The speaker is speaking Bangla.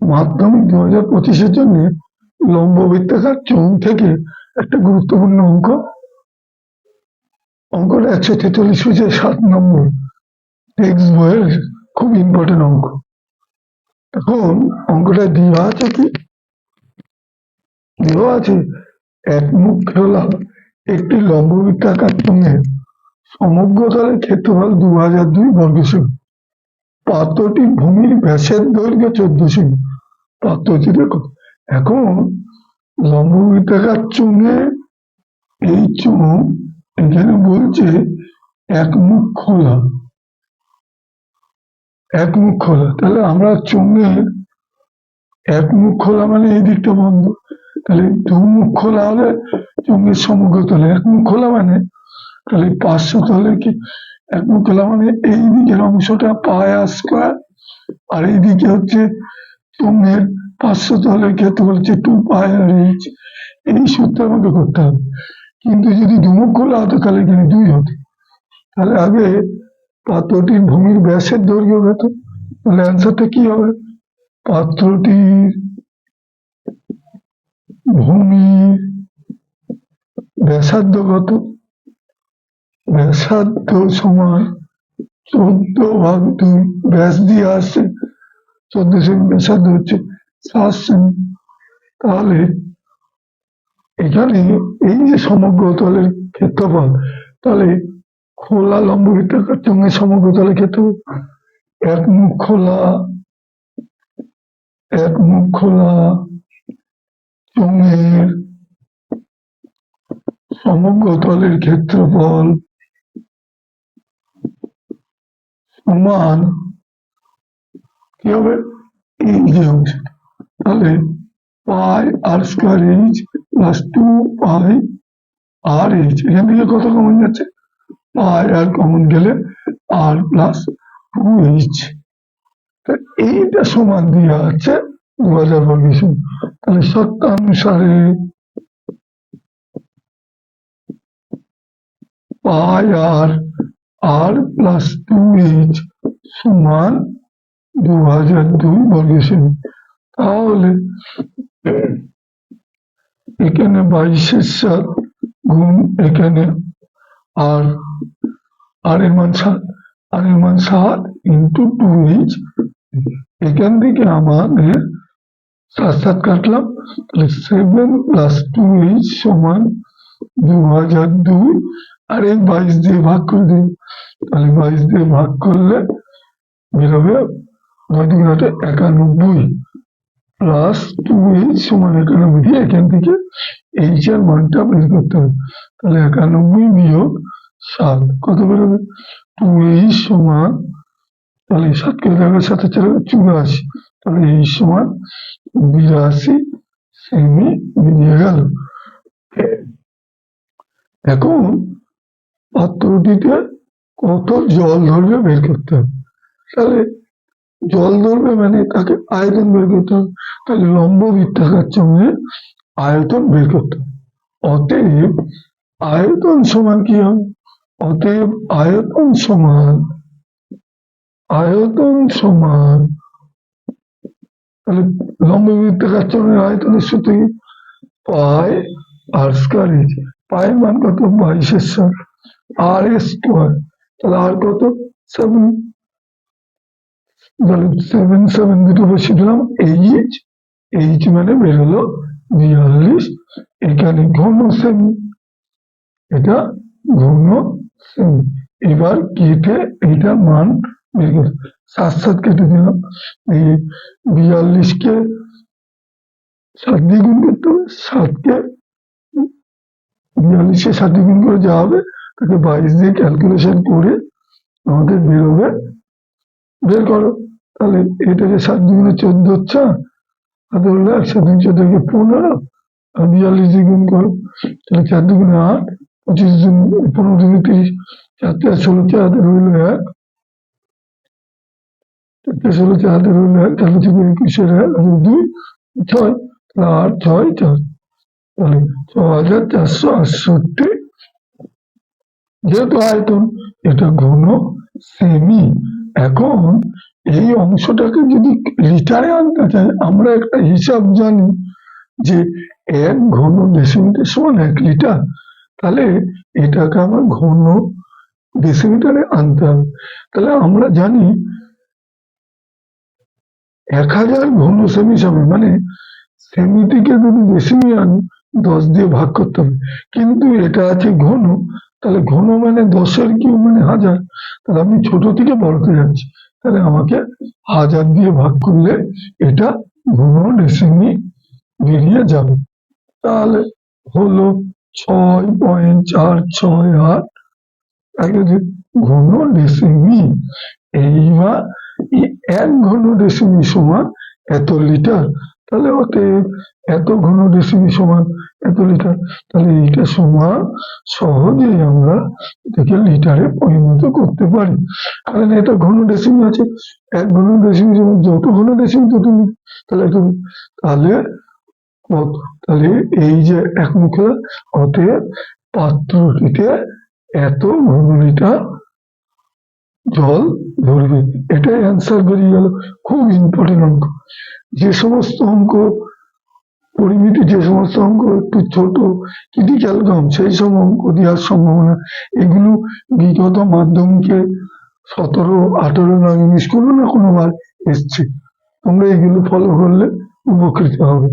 মাধ্যমিক দু হাজার পঁচিশের জন্য লম্ব বৃত্তাকার চোঙ থেকে একটা গুরুত্বপূর্ণ অঙ্ক। অঙ্কটা একশো তেতাল্লিশ পেজে সাত নম্বর। টেক্সট বইয়ের খুব ইম্পর্টেন্ট অঙ্ক। এখন অঙ্কটা দেওয়া আছে কি? দেওয়া আছে, এক মুখ খোলা, একটি লম্ব বৃত্তাকার চোঙের সমগ্র তলের ক্ষেত্রফল দু হাজার দুই বর্গ পাত্রটি ভূমির ব্যাসের দৈর্ঘ্য চোদ্দ সেমি পাত্রটি দেখো এখন লম্ব বৃত্তাকার চোঙে এই চোঙ এখানে বলছে এক মুখ খোলা। এক মুখ খোলা। তাহলে আমরা চোঙে এক মুখ খোলা মানে এই দিকটা বন্ধ। তাহলে দু মুখ খোলা হলে চোঙের সমগ্র তলে। এক মুখ খোলা মানে? তাহলে পাঁচশো তলে কি এক মুখ খোলা মানে এই দিকের অংশটা পায় স্কোয়ার আর এইদিকে হচ্ছে চোঙের পাঁচশো তলের ক্ষেত্রে বলছে টু পায় আর এইচ এই সূত্র আমাকে করতে হবে। কিন্তু যদি দুমুখ খোলা হতো তাহলে এখানে দুই হতো তাহলে আগে পাত্রটির ভূমির ব্যাসের দৈর্ঘ্য কত তাহলে অ্যান্সারটা কি হবে? পাত্রটির ভূমির ব্যাসার্ধ কত ব্যাসার্ধ সমান চোদ্দ ভাগ দুই। ব্যাস দিয়ে আসছে। চোদ্দ সেমি ব্যাসার্ধ হচ্ছে তাহলে এখানে এই যে সমগ্র তলের ক্ষেত্রফল, তাহলে খোলা চোঙের সমগ্র তলের ক্ষেত্রফল? এক মুখ খোলা, এক মুখ খোলা চোঙের সমগ্র তলের ক্ষেত্রফল সমান কি হবে যে অংশ তাহলে pi R square H plus two pi R H এখান থেকে কত কমন যাচ্ছে পাই আর কমন গেলে আর প্লাস টু এইচ এইটা সমান দেওয়া আছে দু হাজার বর্গ তাহলে সত্যানুসারে pi R R plus two H সমান দু হাজার দুই বর্গ তাহলে এখানে বাইশের সাত গুণ এখানে আর আর এর মান সাত আর এর মান সাত ইন্টু টু এইচ এখান থেকে আমাদের সাত সাত কাটলাম, তাহলে সেভেন প্লাস টু এইচ সমান দু হাজার দুই। আর এই বাইশ দিয়ে ভাগ করে দিই তাহলে বাইশ দিয়ে ভাগ করলে বেরোবে নয় দুই আটে একানব্বই প্লাস টু এইচ সমান একানব্বই দিয়ে এখান থেকে এইচ এর মানটা বের করতে হবে। তাহলে একানব্বই বিয়োগ সাত, কত বেরোবে? টু এইচ সমান, তাহলে সাত করে দেওয়ার সাথে চলে চুরাশি। তাহলে এই সমান বিরাশি, সেমি বেরিয়ে গেল। এখন পাত্রটিতে কত জল ধরবে বের করতে হবে। তাহলে জল ধরবে মানে তাকে আয়তন বের করতে হবে। তাহলে লম্ব বৃত্তাকার সঙ্গে আয়তন বের করতে হবে। অতএব আয়তন সমান কি হবে? অতএব আয়তন সমান আয়তন সমান, তাহলে লম্ব বৃত্তাকার চরণের আয়তনের সূত্র পাই আর স্কোয়ার পাই মান কত? বাইশের সাত আর এস স্কোয়ার তাহলে আর কত? সেভেন সেভেন সেভেন দুটো বসিয়ে দিলাম এইচ এইচ মানে বেরোলো বিয়াল্লিশ, এখানে ঘন সেমি এটা ঘন সেমি এবার কেটে এইটার মান বের করে। সাত সাত কেটে দিলাম এই বিয়াল্লিশকে সাত দিয়ে গুণ করতে হবে, সাতকে বিয়াল্লিশে সাত দিয়ে গুণ করে যা হবে, তাকে বাইশ দিয়ে ক্যালকুলেশন করে আমাদের বেরোবে বের করো। তাহলে এটাকে সাত দুগুণে চোদ্দ হচ্ছে হাতে হলো এক সাত চোদ্দকে পনেরো, আর বিয়াল্লিশ দিয়ে গুণ করো, তাহলে চার দুগুণে আট, পঁচিশ দিন পনেরো দুগুণে তিরিশ চারটে আর ষোলো চার হাতে রইল এক চারটে ষোলো চার হাতে রইল এক, তাহলে থেকে একুশের এক আর দুই, ছয়, তাহলে আট, ছয়, চার, তাহলে ছ হাজার চারশো আটষট্টি। যেহেতু আয়তন, এটা ঘন, সেমি, এখন এই অংশটাকে যদি লিটারে আনতে চাই আমরা একটা হিসাব জানি যে এক ঘন ডেসিমিটার সমান এক লিটার তাহলে এটাকে আমার ঘন ডেসিমিটারে আনতে হবে। তাহলে আমরা জানি এক হাজার ঘন সেমি সমান মানে সেমিটিকে যদি ডেসিমি আনি, দশ দিয়ে ভাগ করতে হবে। কিন্তু এটা আছে ঘন, তাহলে ঘন মানে দশের কিউ মানে হাজার, তাহলে আমি ছোট থেকে বড়তে যাচ্ছি। তাহলে আমাকে হাজার দিয়ে ভাগ করলে এটা ঘন ডেসিমি বেরিয়ে যাবে। তাহলে হলো ছয় পয়েন্ট চার ছয় আট। ঘন ডেসিমি এইবার এই এক ঘন ডেসিমি সমান এত লিটার। তাহলে অতএব এত ঘন ডেসিমি সমান এত লিটার তাহলে এইটা সমান সহজেই আমরা এটাকে লিটারে পরিণত করতে পারি। কারণ এটা ঘন ডেসিমি আছে, এক ঘন ডেসিমি সমান যত ঘন ডেসিমি তত তাহলে তুমি তাহলে তাহলে এই যে এক মুখে অতএব পাত্রটিতে এত ঘন লিটার জল ধরবে। এটাই অ্যান্সার বেরিয়ে গেল খুব ইম্পর্টেন্ট অঙ্ক। যে সমস্ত অঙ্ক, পরিমিতি যে সমস্ত অঙ্ক, একটু ছোট ক্রিটিক্যাল কম সেই সব অঙ্ক দেওয়ার সম্ভাবনা, এগুলো বিগত মাধ্যমিকে সতেরো, আঠেরো, নয়, উনিশ, কোনো না কোনো বার এসছে। তোমরা এগুলো ফলো করলে উপকৃত হবে।